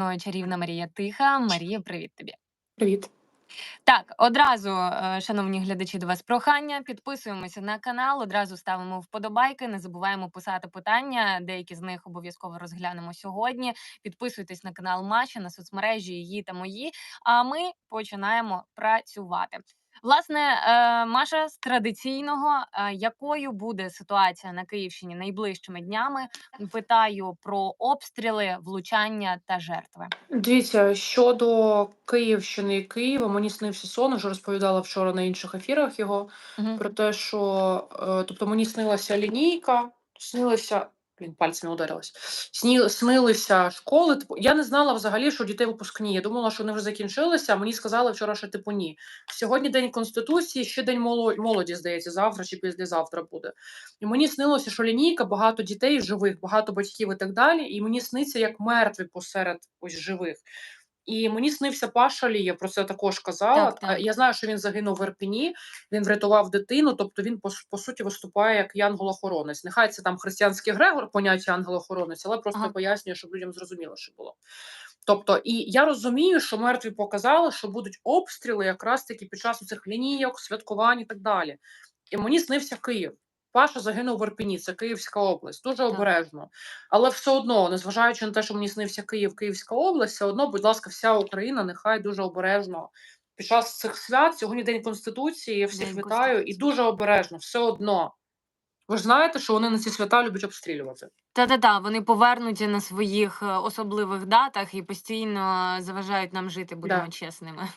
мною чарівна Марія Тиха. Марія, привіт тобі. Привіт. Так, одразу, е, шановні глядачі, до вас прохання. Підписуємося на канал, одразу ставимо вподобайки. Не забуваємо писати питання. Деякі з них обов'язково розглянемо сьогодні. Підписуйтесь на канал Маші, на соцмережі її та мої. А ми починаємо працювати. Власне, е, Маша, з традиційного, е, якою буде ситуація на Київщині найближчими днями? Питаю про обстріли, влучання та жертви. Дивіться, щодо Київщини і Києва, мені снився сон, вже розповідала вчора на інших ефірах його Мгм. про те, що е, тобто мені снилася лінійка, снилася. Блін, пальцями ударилась. Сні, снилися школи. Типу, я не знала взагалі, що дітей випускні. Я думала, що вони вже закінчилися. а Мені сказали вчора, що типу ні. Сьогодні день конституції, ще день моло- молоді, здається, завтра чи післязавтра буде. І мені снилося, що лінійка, багато дітей живих, багато батьків і так далі. І мені сниться як мертві посеред ось живих. І мені снився Паша Лія, про це також казала. Так, так. Я знаю, що він загинув в Ірпіні, він врятував дитину, тобто він по, по суті виступає як янгол-охоронець. Нехай це там християнський Грегор, поняття ангел-охоронець, але просто Ага. пояснює, щоб людям зрозуміло, що було. Тобто, і я розумію, що мертві показали, що будуть обстріли якраз таки під час цих лінійок, святкувань і так далі. І мені снився Київ. Паша загинув в Ірпіні, це Київська область, дуже обережно. Але все одно, незважаючи на те, що мені снився Київ, Київська область, все одно, будь ласка, вся Україна нехай дуже обережно. Під час цих свят, сьогодні День Конституції, я всіх День вітаю, і дуже обережно, все одно. Ви ж знаєте, що вони на ці свята люблять обстрілювати. Та-та-та, вони повернуті на своїх е, особливих датах і постійно заважають нам жити, будемо Да. чесними.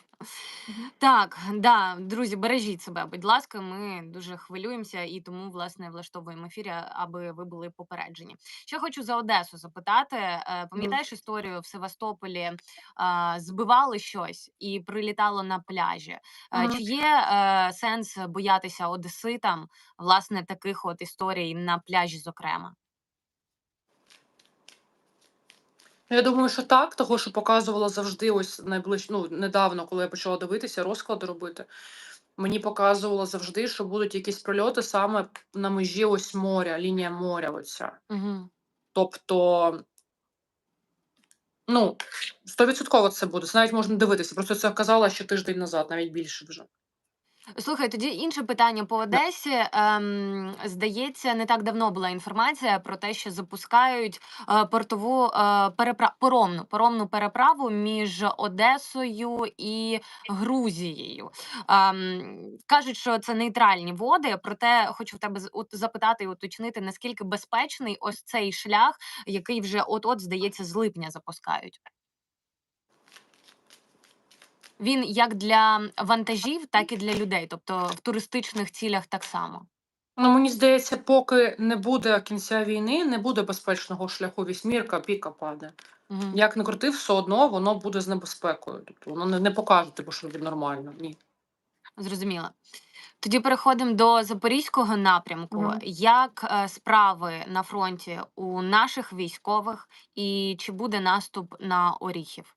Так, да, друзі, бережіть себе, будь ласка, ми дуже хвилюємося і тому, власне, влаштовуємо ефір, а- аби ви були попереджені. Ще хочу за Одесу запитати. е, Пам'ятаєш історію в Севастополі? а, Збивали щось і прилітало на пляжі. Е, Мгм. Чи є е, сенс боятися одеситам, власне, таких от історій на пляжі, зокрема? Я думаю, що так, того, що показувала завжди, ось найближче, ну, недавно, коли я почала дивитися, розклади робити. Мені показувало завжди, що будуть якісь прильоти саме на межі ось моря, лінія моря. Оця. Угу. Тобто, ну, стовідсотково це буде. Це навіть можна дивитися. Просто це казала ще тиждень назад, навіть більше вже. Слухай, тоді інше питання по Одесі. Ем, здається, не так давно була інформація про те, що запускають е, портову е, перепра... поромну, поромну переправу між Одесою і Грузією. Ем, кажуть, що це нейтральні води. Проте хочу в тебе з- от запитати і уточнити, наскільки безпечний ось цей шлях, який вже от-от, здається, з липня запускають. Він як для вантажів, так і для людей, тобто в туристичних цілях так само. Ну, мені здається, поки не буде кінця війни, не буде безпечного шляху. Вісьмірка, піка паде. Угу. Як не крути, все одно воно буде з небезпекою. Тобто воно не, не покаже, типу, що тобі нормально. Ні. Зрозуміла. Тоді переходимо до запорізького напрямку. Мгм. Як е, справи на фронті у наших військових, і чи буде наступ на Оріхів?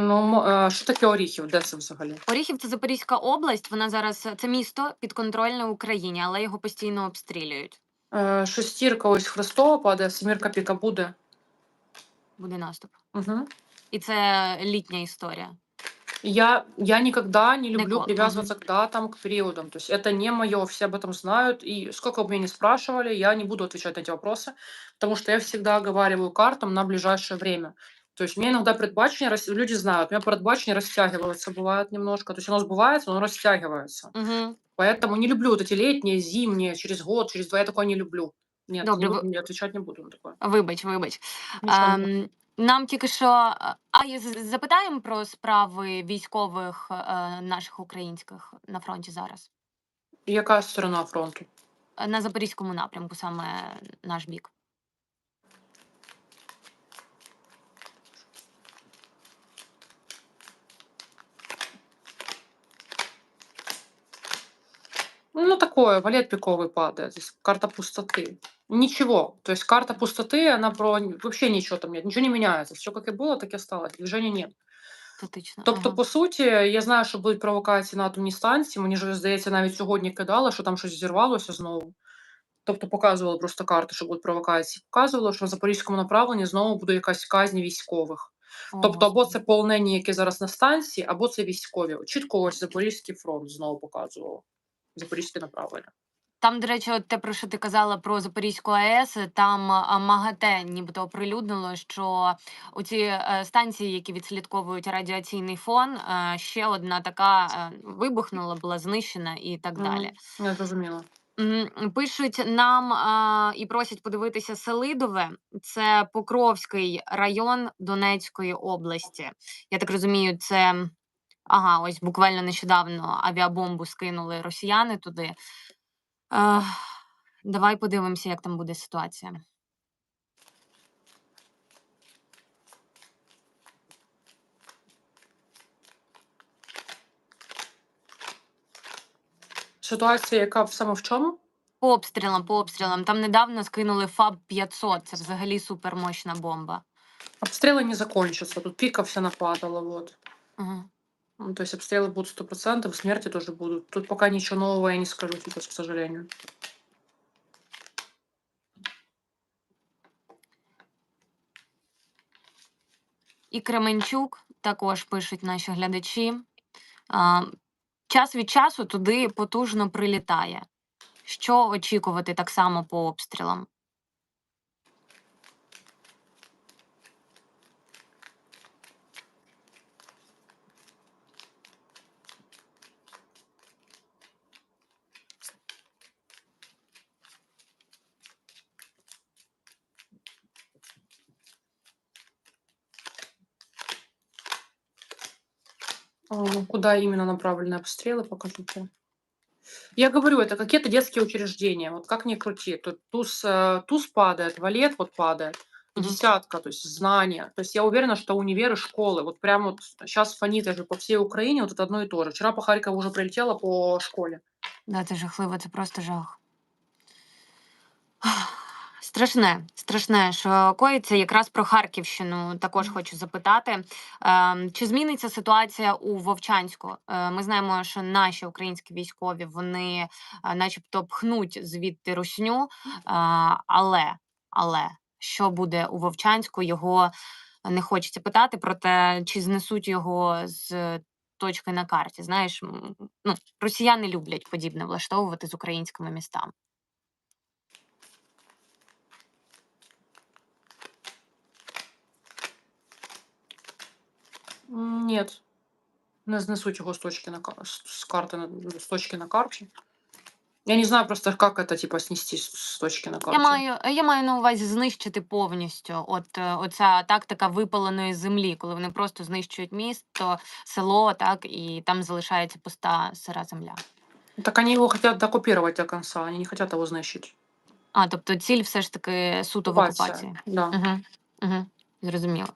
Ну, м- е, що таке оріхів? Де це взагалі? Оріхів це Запорізька область. Вона зараз це місто підконтрольне Україні, але його постійно обстрілюють. Е, шестірка ось Христова паде, семірка піка буде. Буде наступ. Угу. І це літня історія. Я, я никогда не люблю Нико- привязываться к датам, к периодам. То есть это не мое, все об этом знают. И сколько бы меня не спрашивали, я не буду отвечать на эти вопросы, потому что я всегда оговариваю картам на ближайшее время. То есть мне иногда предбачення, рас- люди знают, у меня предбачення растягиваются, бывает немножко. То есть оно сбывается, но оно растягивается. Угу. Поэтому не люблю вот эти летние, зимние, через год, через два, я такое не люблю. Нет, Добре, не ви- буду, я отвечать не буду на такое. Вибач, вибач. Нічого не буде. Ем, нам тільки що. е, А я з- запитаємо про справи військових е, наших українських на фронті зараз. Яка сторона фронту? Е, На запорізькому напрямку, саме наш бік. Ну, такое, валет пиковый падает. Здесь карта пустоты. Ничего. То есть карта пустоты, она про вообще ничего там нет, ничего не меняется. Все как и было, так и осталось. Движения нет. Статично. Тобто, Ага. по суті, я знаю, що будуть провокації на атомній станції. Мені ж здається, навіть сьогодні кидали, що там щось зірвалося знову. Тобто показували просто карти, що будуть провокації. Показувало, що на запорізькому направленні знову буде якась казнь військових. О, Тобто, або Господи. це полонені, які зараз на станції, або це військові. От Чітко ось Запорізький фронт знову показував. Запорізьке направлення. Там, до речі, от те, про що ти казала про Запорізьку АЕС, там МАГАТЕ нібито оприлюднило, що оці е, станції, які відслідковують радіаційний фон, е, ще одна така е, вибухнула, була знищена і так далі. Я зрозуміла. Пишуть нам а, і просять подивитися Селидове. Це Покровський район Донецької області. Я так розумію, це ага, ось буквально нещодавно авіабомбу скинули росіяни туди. Е, давай подивимося, як там буде ситуація. Ситуація, яка саме в чому? По обстрілам, по обстрілам. Там недавно скинули ФАБ 500. Це взагалі супермощна бомба. Обстріли не закончатся. Тут пика вся нападала. Вот. Ага. Ну, то есть обстрелы будут сто процентов, смерти тоже будут. Тут пока ничего нового я не скажу сейчас, к сожалению. І Кременчук також пишуть наші глядачі. Час від часу туди потужно прилітає. Що очікувати так само по обстрілам? Ну, Куда именно направлены обстрелы, покажите. Я говорю, это какие-то детские учреждения. Вот как ни крути. Тут туз, э, туз падает, валет вот падает. Десятка, то есть знания. То есть я уверена, что универы, школы, вот прям вот сейчас фонит даже по всей Украине, вот это одно и то же. Вчера по Харькову уже прилетело по школе. Да, це жахливо, це просто жах. Страшне, страшне, що коїться якраз про Харківщину. Також хочу запитати, ем, чи зміниться ситуація у Вовчанську? Е, Ми знаємо, що наші українські військові вони, е, начебто, пхнуть звідти русню, е, але, але що буде у Вовчанську, його не хочеться питати. Проте чи знесуть його з точки на карті? Знаєш, ну росіяни люблять подібне влаштовувати з українськими містами. Нет. Не знесуть його з точки на ка- з з карти на з точки на карті. Я не знаю просто, как это типа снести с с точки на Я карті. маю, я маю на увазі знищити повністю. От е, оця тактика випаленої землі, коли вони просто знищують місто, село, так і там залишається пуста сира земля. Так они его хотят оккупировать до конца, они не хотят его знищить. А, тобто ціль все ж таки суто в Окупація, окупації. да. Угу, угу, зрозуміло.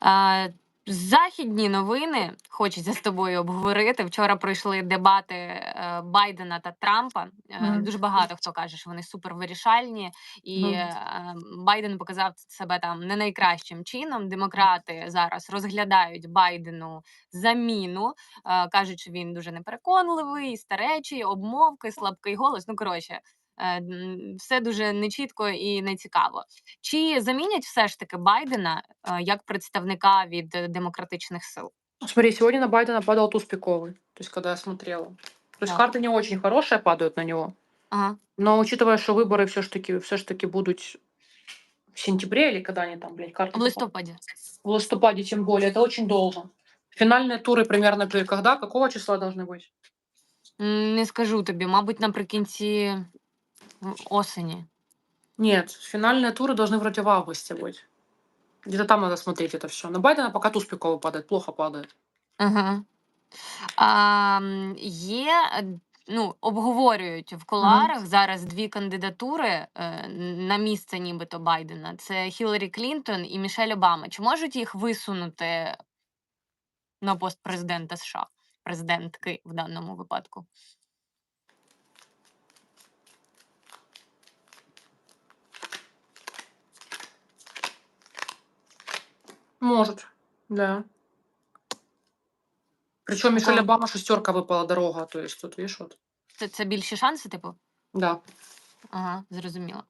А, західні новини хочеться з тобою обговорити. Вчора пройшли дебати е, Байдена та Трампа. Е, Мгм. Дуже багато хто каже, що вони супервирішальні, і е, Байден показав себе там не найкращим чином. Демократи зараз розглядають Байдену заміну, е, кажуть, що він дуже непереконливий, старечий, обмовки, слабкий голос. Ну коротше. е, м, Все дуже нечітко і нецікаво. Чи замінять все ж таки Байдена е, як представника від е, демократичних сил? Смотри, сегодня на Байдена падал туз пиковый, то есть когда я смотрела. То есть Так. карты не очень хорошие падают на него. Ага. Но учитывая, что выборы все ж таки все ж таки будут в сентябре или когда они там, блядь, карты В листопаді. в листопаде тем более, это очень долго. Финальные туры примерно при- когда, какого числа должны быть? М, Не скажу тобі, мабуть, наприкінці м, осені. Нет, финальные туры должны вроде в августе быть. Где-то там надо смотреть это все. На Байдена пока туз пиковый падает, плохо падает. Ага. А, м, є, е, ну, обговорюють в кулуарах зараз дві кандидатури е, н- на місце нібито Байдена. Це Хіларі Клінтон і Мішель Обама. Чи можуть їх висунути на пост президента США? Президентки в даному випадку. Может, да. Причем Мишель Такого- Обама шестерка выпала дорога, то есть тут, видишь, вот. Це, це більші шанси, типу? Да. Ага, зрозуміло.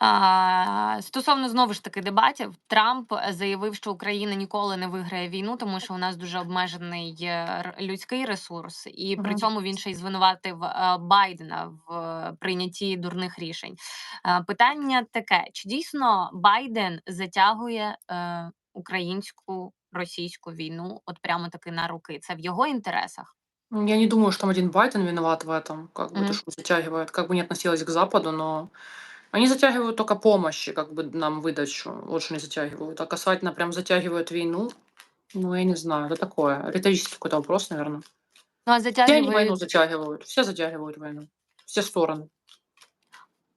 А, стосовно знову ж таки дебатів, Трамп заявив, що Україна ніколи не виграє війну, тому що у нас дуже обмежений е, р- людський ресурс, і при Мгм. цьому він ще й звинуватив е, Байдена в е, прийнятті дурних рішень. Е, Питання таке: чи дійсно Байден затягує е, українську російську війну, от прямо таки на руки? Це в його інтересах? М, Я не думаю, что там один Байден виноват в этом, как бы Мгм. то, что затягивает, как бы не относилась к Западу, но они затягивают только помощи, как бы нам выдачу, вот что они затягивают. А касательно прям затягивают войну, ну, я не знаю, это такое, риторический какой-то вопрос, наверное. Ну а Все они войну затягують, затягивают, все затягивают войну, все стороны.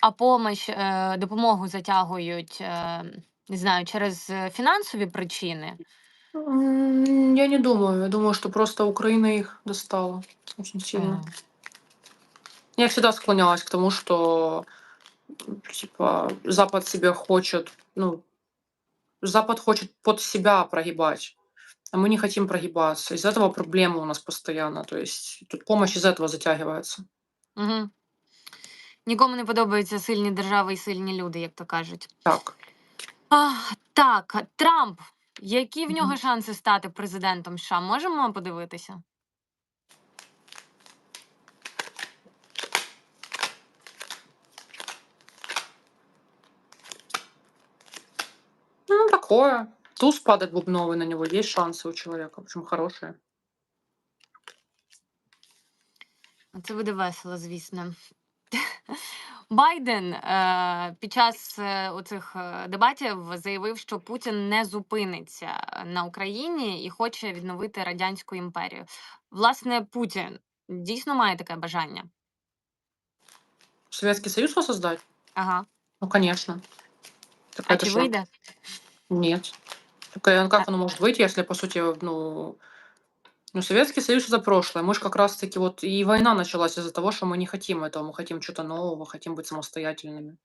а помощь, е, допомогу затягують, е, не знаю, через е, фінансові причини. М, Я не думаю, я думаю, что просто Украина их достала очень сильно. Мгм. Я всегда склонялась к тому, что м, типа Запад себе хочет, ну, Запад хочет под себя прогибать, а мы не хотим прогибаться. Из-за этого проблемы у нас постоянно. То есть тут помощь из этого затягивается. Угу. Нікому не подобаються сильні держави і сильні люди, як то кажуть. Так. А, так, Трамп. Які в нього Мгм. шанси стати президентом США? Можемо подивитися? такое. Туз падает бубновый на него. Есть шансы у человека, причем хорошие. Це буде весело, звісно. Байден е, під час е, оцих е, дебатів заявив, що Путін не зупиниться на Україні і хоче відновити радянську імперію. Власне, Путін дійсно має таке бажання. Советский Союз воссоздать? Ага. Ну, конечно. Так А это чи что? вийде? Нет. Так, а как оно может выйти, если, по сути, ну, ну, Советский Союз это прошлое. Мы же как раз-таки вот и война началась из-за того, что мы не хотим этого, мы хотим чего-то нового, хотим быть самостоятельными.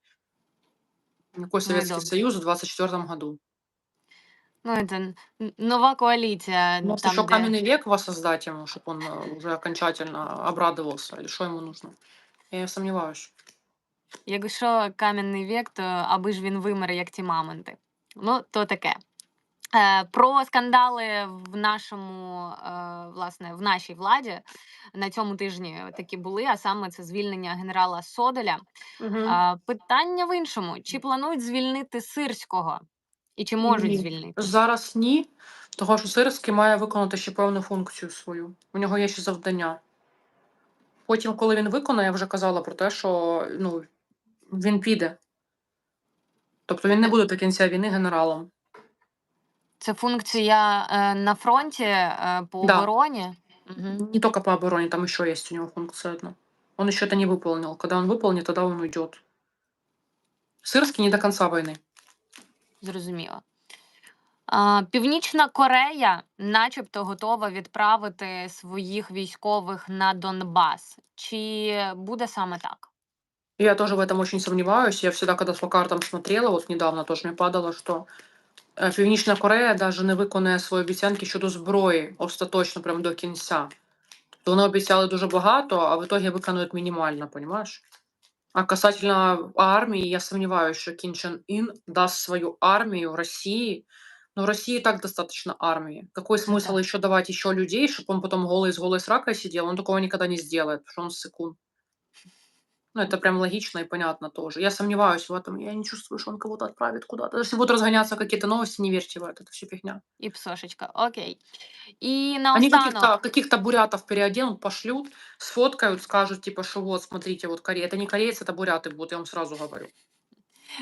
Никакой Ну и Советский добре. Союз в 24 году. Ну, це н- нова коаліція. Может, там, еще де... каменный век воссоздать ему, чтобы он э, уже окончательно обрадовался, или что ему нужно? Я сомневаюсь. Якщо кам'яний вік, то аби ж він вимер, як ті мамонти. Ну, то таке. Е, Про скандали в нашому, е, власне, в нашій владі на цьому тижні такі були, а саме це звільнення генерала Содоля. А, Питання в іншому: чи планують звільнити сирського? І чи можуть Ні. звільнити? Зараз ні, того що Сирський має виконати ще певну функцію свою. У нього є ще завдання. Потім, коли він виконає, я вже казала про те, що ну, він піде. Тобто він не буде до кінця війни генералом. Це функція е, на фронті е, по Да. обороні. Угу. Не только по обороне, там еще есть у него функция одна. Он еще это не выполнил. Когда он выполнит, тогда он уйдет. Сырский не до конца войны. Зрозуміло. А, Північна Корея, начебто, готова відправити своїх військових на Донбас. Чи буде саме так? Я тоже в этом очень сомневаюсь. Я всегда, когда по картам смотрела, вот недавно тоже мне падало, що е, Північна Корея даже не виконує свої обіцянки щодо зброї остаточно прям до кінця. Тобто вони обіцяли дуже багато, а в итоге виконують мінімально, понимаешь? А касательно армії, я сомневаюсь, що Кім Чен Ін даст свою армію Росії. Но в России и так достаточно армии. Какой смысл Да. еще давать еще людей, чтобы он потом голый с голой сракой сидел? Он такого никогда не сделает, потому что он сыкун. Ну, это прям логично и понятно тоже. Я сомневаюсь в этом. Я не чувствую, что он кого-то отправит куда-то. Если будут разгоняться какие-то новости, не верьте в это. Это все фигня. І псошечка. Окей. І Они наостанок. каких-то каких бурятов переоденут, пошлют, сфоткают, скажут, типа, что вот, смотрите, вот Корея. Это не корейцы, это буряты будут, я вам сразу говорю.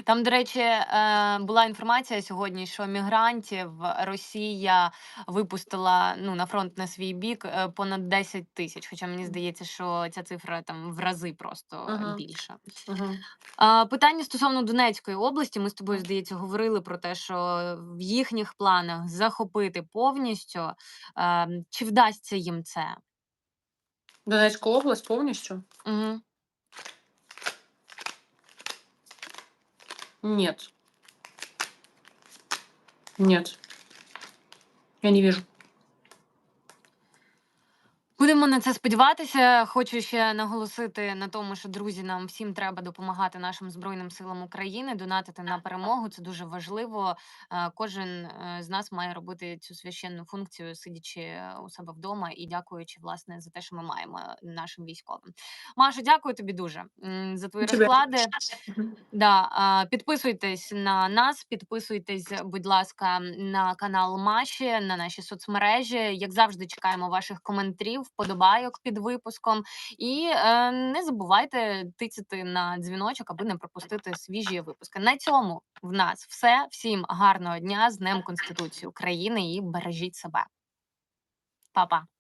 Там, до речі, е, була інформація сьогодні, що мігрантів Росія випустила ну, на фронт на свій бік е, понад 10 тисяч. Хоча мені здається, що ця цифра там в рази просто Ага. більша. Угу. А, Питання стосовно Донецької області. Ми з тобою, здається, говорили про те, що в їхніх планах захопити повністю. Е, Чи вдасться їм це? Донецкая область полностью? Угу. Нет. Нет. Я не вижу. Будемо на це сподіватися. Хочу ще наголосити на тому, що друзі, нам всім треба допомагати нашим збройним силам України, донатити на перемогу. Це дуже важливо. Е, Кожен е, з нас має робити цю священну функцію, сидячи е, у себе вдома і дякуючи власне за те, що ми маємо нашим військовим. Маша, дякую тобі дуже за твої Тебе. розклади. Да, підписуйтесь на нас, підписуйтесь, будь ласка, на канал Маші, на наші соцмережі. Як завжди, чекаємо ваших коментарів, вподобайок під випуском. І е, не забувайте тицяти на дзвіночок, аби не пропустити свіжі випуски. На цьому в нас все. Всім гарного дня з Днем Конституції України і бережіть себе. Па-па.